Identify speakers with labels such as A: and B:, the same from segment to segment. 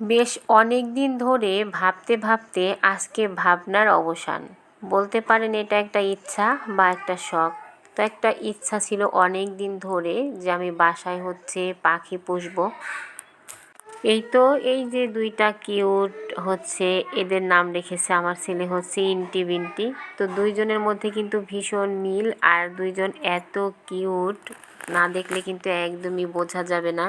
A: বেশ অনেক দিন ধরে ভাবতে ভাবতে আজকে ভাবনার অবসান। বলতে পারেন এটা একটা ইচ্ছা বা একটা শখ। তো একটা ইচ্ছা ছিল অনেক দিন ধরে যে আমি বাসায় হচ্ছে পাখি পুষবো। এই তো এই যে দুইটা কিউট হচ্ছে, এদের নাম রেখেছে আমার ছেলে হচ্ছে ইন্টি বিন্টি। তো দুইজনের মধ্যে কিন্তু ভীষণ মিল আর দুইজন এত কিউট, না দেখলে কিন্তু একদমই বোঝা যাবে না।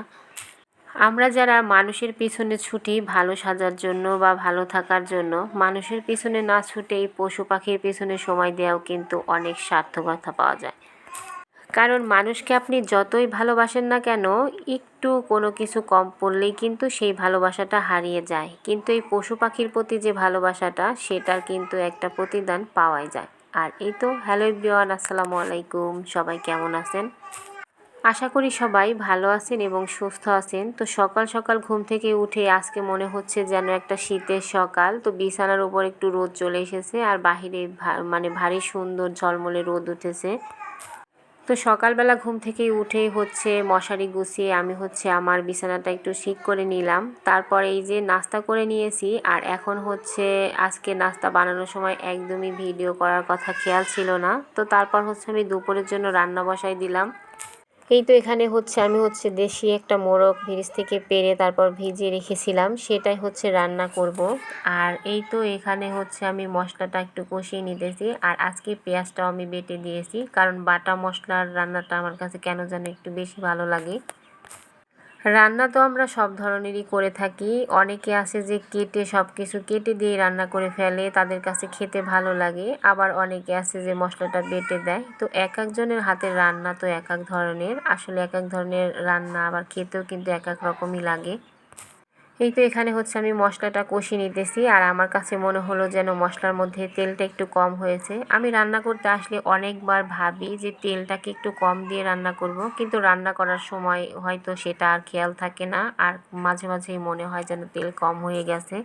A: আমরা যারা মানুষের পিছনে ছুটি ভালো সাজার জন্য বা ভালো থাকার জন্য, মানুষের পিছনে না ছুটে এই পশু পাখির পিছনে সময় দেওয়াও কিন্তু অনেক সার্থকতা পাওয়া যায়। কারণ মানুষকে আপনি যতই ভালোবাসেন না কেন, একটু কোনো কিছু কম পড়লেই কিন্তু সেই ভালোবাসাটা হারিয়ে যায়। কিন্তু এই পশু পাখির প্রতি যে ভালোবাসাটা, সেটার কিন্তু একটা প্রতিদান পাওয়াই যায়। আর এই তো, হ্যালো বিওয়ান আসসালামু আলাইকুম। সবাই কেমন আছেন? আশা করি সবাই ভালো আছেন এবং সুস্থ আছেন। তো সকাল সকাল ঘুম থেকে উঠে আজকে মনে হচ্ছে যেন একটা শীতের সকাল। তো বিছানার উপর একটু রোদ চলে এসেছে আর বাহিরে মানে ভারী সুন্দর ঝলমলে রোদ উঠেছে। তো সকালবেলা ঘুম থেকে উঠেই হচ্ছে মশারি গুছিয়ে আমি হচ্ছে আমার বিছানাটা একটু ঠিক করে নিলাম। তারপর এই যে নাস্তা করে নিয়েছি আর এখন হচ্ছে আজকে নাস্তা বানানোর সময় একদমই ভিডিও করার কথা খেয়াল ছিল না। তো তারপর হচ্ছে আমি দুপুরের জন্য রান্না বসাই দিলাম। এই তো এখানে হচ্ছে আমি হচ্ছে দেশি একটা মোরগ ফ্রিজ থেকে পেরে তারপর ভিজিয়ে রেখেছিলাম, সেটাই হচ্ছে রান্না করব। আর এই তো এখানে হচ্ছে আমি মশলাটা একটু কষিয়ে নিতেছি আর আজকে পেঁয়াজটাও আমি বেটে দিয়েছি, কারণ বাটা মশলার রান্নাটা আমার কাছে কেন যেন একটু বেশি ভালো লাগে। রান্না তো আমরা সব ধরনেরই করে থাকি। অনেকে আছে যে কেটে সব কিছু কেটে দিয়ে রান্না করে ফেলে, তাদের কাছে খেতে ভালো লাগে। আবার অনেকে আছে যে মশলাটা বেটে দেয়। তো এক একজনের হাতের রান্না তো এক এক ধরনের। আসলে এক এক ধরনের রান্না আবার খেতেও কিন্তু এক এক রকমই লাগে। এই তো এখানে হচ্ছে আমি মশলাটা কষিয়ে নিতেছি, আর আমার কাছে মনে হলো যেন মশলার মধ্যে তেলটা একটু কম হয়েছে। আমি রান্না করতে আসলে অনেকবার ভাবি যে তেলটাকে একটু কম দিয়ে রান্না করব, কিন্তু রান্না করার সময় হয়তো সেটা আর খেয়াল থাকে না, আর মাঝে মাঝেই মনে হয় যেন তেল কম হয়ে গেছে।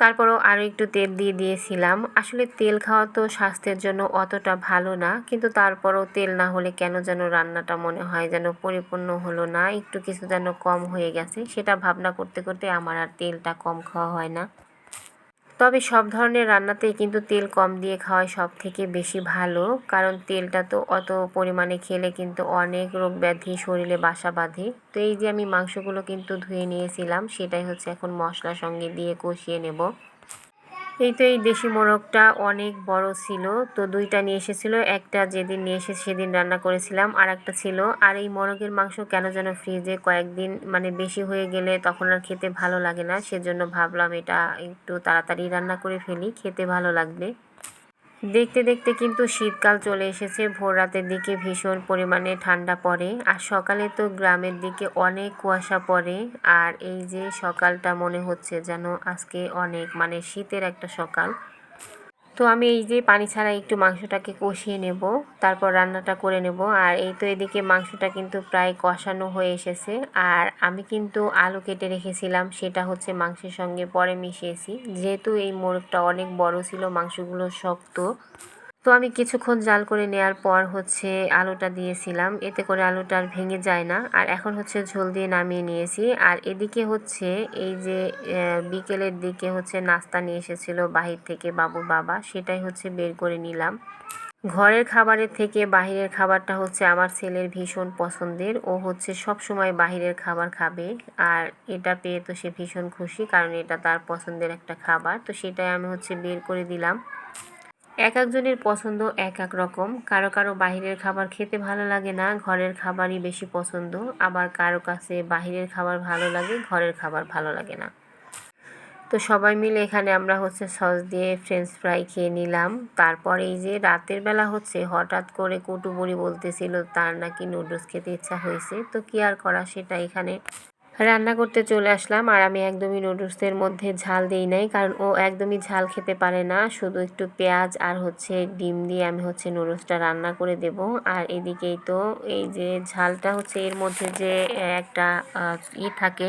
A: তারপরও আরও একটু তেল দিয়ে দিয়েছিলাম। আসলে তেল খাওয়া তো স্বাস্থ্যের জন্য অতটা ভালো না, কিন্তু তারপরও তেল না হলে কেন যেন রান্নাটা মনে হয় যেন পরিপূর্ণ হলো না, একটু কিছু যেন কম হয়ে গেছে, সেটা ভাবনা করতে করতে আমার আর তেলটা কম খাওয়া হয় না। তবে সব ধরনের রান্নাতেই কিন্তু তেল কম দিয়ে খাওয়াই সব থেকে বেশি ভালো, কারণ তেলটা তো অত পরিমাণে খেলে কিন্তু অনেক রোগ ব্যাধি শরীরে বাসা বাঁধে। তো এই যে আমি মাংসগুলো কিন্তু ধুয়ে নিয়েছিলাম, সেটাই হচ্ছে এখন মশলার সঙ্গে দিয়ে কষিয়ে নেব। এই তো এই দেশি মোরগটা অনেক বড় ছিল। তো দুইটা নিয়ে এসেছিল, একটা যেদিন নিয়ে এসে সেদিন রান্না করেছিলাম, আর একটা ছিল। আর এই মোরগের মাংস কেন যেন ফ্রিজে কয়েকদিন মানে বেশি হয়ে গেলে তখন আর খেতে ভালো লাগে না, সেজন্য ভাবলাম এটা একটু তাড়াতাড়ি রান্না করে ফেলি, খেতে ভালো লাগবে। দেখতে দেখতে কিন্তু শীতকাল চলে এসেছে। ভোর রাতের দিকে ভীষণ পরিমাণে ঠান্ডা পড়ে আর সকালে তো গ্রামের দিকে অনেক কুয়াশা পড়ে আর এই যে সকালটা মনে হচ্ছে যেন আজকে অনেক মানে শীতের একটা সকাল। তো আমি এই যে পানি ছাড়া একটু মাংসটাকে কষিয়ে নেব, তারপর রান্নাটা করে নেব। আর এই তো এদিকে মাংসটা কিন্তু প্রায় কষানো হয়ে এসেছে। আর আমি কিন্তু আলু কেটে রেখেছিলাম, সেটা হচ্ছে মাংসের সঙ্গে পরে মিশিয়েছি। যেহেতু এই মোরগটা অনেক বড় ছিল, মাংসগুলো শক্ত। তো আমি কিছুক্ষণ জাল করে নেওয়ার পর হচ্ছে আলুটা দিয়েছিলাম। এতে করে আলুটা আর ভেঙে যায় না। আর এখন হচ্ছে ঝোল দিয়ে নামিয়ে নিয়েছি। আর এদিকে হচ্ছে এই যে বিকেলের দিকে হচ্ছে নাস্তা নিয়ে এসেছিল বাহির থেকে বাবু বাবা। সেটাই হচ্ছে বের করে নিলাম। ঘরের খাবারের থেকে বাহিরের খাবারটা হচ্ছে আমার ছেলের ভীষণ পছন্দের। ও হচ্ছে সব সময় বাহিরের খাবার খাবে। আর এটা পেয়ে তো সে ভীষণ খুশি, কারণ এটা তার পছন্দের একটা খাবার। তো সেটাই আমি হচ্ছে বের করে দিলাম। এক একজনের পছন্দ এক এক রকম। কারও কারও বাহিরের খাবার খেতে ভালো লাগে না, ঘরের খাবারই বেশি পছন্দ। আবার কারও কাছে বাহিরের খাবার ভালো লাগে, ঘরের খাবার ভালো লাগে না। তো সবাই মিলে এখানে আমরা হচ্ছে সস দিয়ে ফ্রেঞ্চ ফ্রাই খেয়ে নিলাম। তারপরে এই যে রাতের বেলা হচ্ছে, হঠাৎ করে কটুবুড়ি বলতেছিল, তার নাকি নুডলস খেতে ইচ্ছা হয়েছে। তো কি আর করা সেটা এখানে? রান্না করতে চলে আসলাম আর আমি একদমই নুডলসের মধ্যে ঝাল দিই নাই, কারণ ও একদমই ঝাল খেতে পারে না। শুধু একটু পেঁয়াজ আর হচ্ছে ডিম দিয়ে আমি হচ্ছে নুডলসটা রান্না করে দেব। আর এদিকেই তো এই যে ঝালটা হচ্ছে এর মধ্যে যে একটা ই থাকে,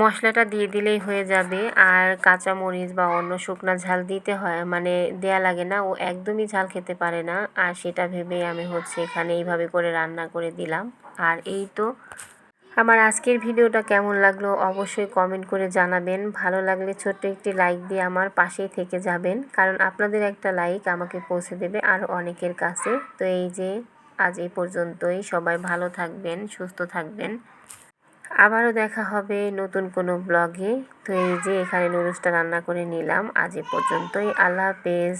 A: মশলাটা দিয়ে দিলেই হয়ে যাবে। আর কাঁচা মরিচ বা অন্য শুকনা ঝাল দিতে হয় মানে দেয়া লাগে না, ও একদমই ঝাল খেতে পারে না। আর সেটা ভেবেই আমি হচ্ছে এখানে এইভাবে করে রান্না করে দিলাম। আর এই তো আমার আজকের ভিডিওটা কেমন লাগল অবশ্যই কমেন্ট করে জানাবেন। ভালো লাগলে ছোট্ট একটি লাইক দিয়ে আমার পাশেই থেকে যাবেন। কারণ আপনাদের একটা লাইক আমাকে পৌঁছে দেবে আরও অনেকের কাছে। তো এই যে আজ এই পর্যন্তই। সবাই ভালো থাকবেন, সুস্থ থাকবেন। আবারও দেখা হবে নতুন কোনো ব্লগে তো এই যে এখানে নুডলসটা রান্না করে নিলাম। আজ এ পর্যন্তই। আল্লাহ হাফেজ।